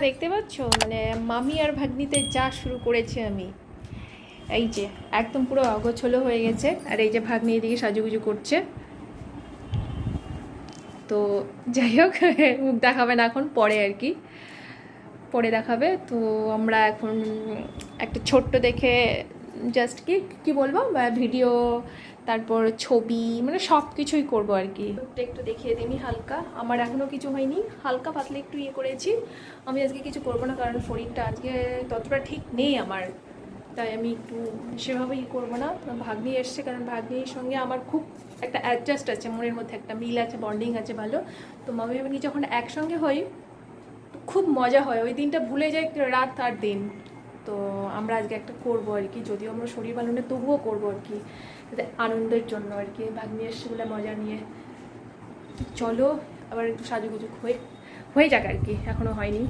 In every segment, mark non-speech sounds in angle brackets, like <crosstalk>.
দেখতে পাচ্ছ? মানে মামি আর ভাগ্নিতে যা শুরু করেছে আমি। এই যে, একদম পুরো অগোছলো হয়ে গেছে। আর এই যে ভাগ্নি এদিকে সাজুগুজু করছে। তো যাই হোক, মুখ দেখাবে না এখন, পরে আর কি। পরে দেখাবে। তো আমরা এখন একটা ছোট্ট দেখে জাস্ট কি কি বলব? ভিডিও তারপর ছবি মানে সব কিছুই করব আর কি। একটু দেখিয়ে দিই হালকা। আমার এখনও কিছু হয়নি। হালকা পাতলা একটু ইয়ে করেছি। আমি আজকে কিছু করব না, কারণ শরীরটা আজকে ততটা ঠিক নেই আমার। তাই আমি একটু সেভাবে ই করব না। ভাগ্নি এসছে, কারণ ভাগ্নির সঙ্গে আমার খুব একটা অ্যাডজাস্ট আছে। মনের মধ্যে একটা মিল আছে বন্ডিং আছে ভালো। তো মামি ভাগ্নি যখন একসঙ্গে হই খুব মজা হয়। ওই দিনটা ভুলে যাই রাত আর দিন। তো আমরা আজকে একটা করব আর কি। যদিও আমরা শরীর ভালো তবুও করব আর কি। আনন্দের জন্য আর কি। ভাগ্নি এসছে বলে মজা নিয়ে। চলো, আবার একটু সাজুগুজু হয়ে হয়ে যাক আর কি। এখনও হয়নি।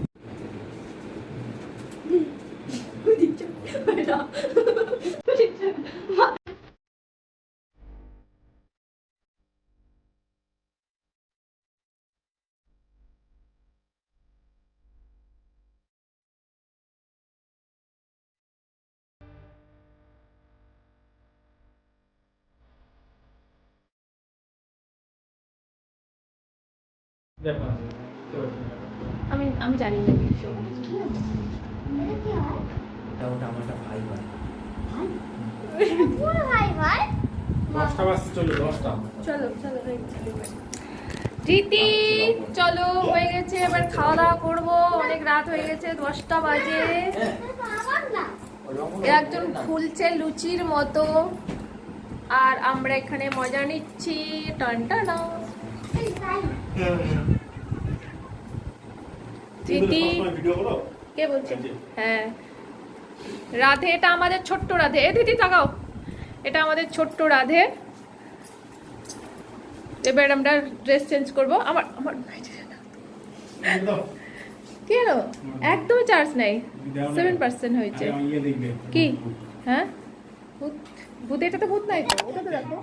<laughs> <laughs> আমি আমি জানি না। কিছু ওটা ওটা ভাই ভাই? ভাই চলো চলো চলো হয়ে গেছে। রীতি চলো হয়ে গেছে এবার খাওয়া দাওয়া করব। অনেক রাত হয়ে গেছে দশটা বাজে। একজন খুলছে লুচির মতো। আর আমরা এখানে মজা নিচ্ছি। টানটানা এই তাই রীতি ভিডিও করো। কে বলছে? হ্যাঁ। রাধে এটা আমাদের ছোট্ট রাধে। এ দিদি তাকাও। এটা আমাদের ছোট্ট রাধে। এবার আমরা ড্রেস চেঞ্জ করব। আমার আমার কি হলো? একদমই চার্জ নেই। সেভেন পার্সেন্ট হয়েছে। ইয়ে কি? হ্যাঁ? ভূত। ভূত এটা তো ভূত নাই তো। ওটা তো দেখো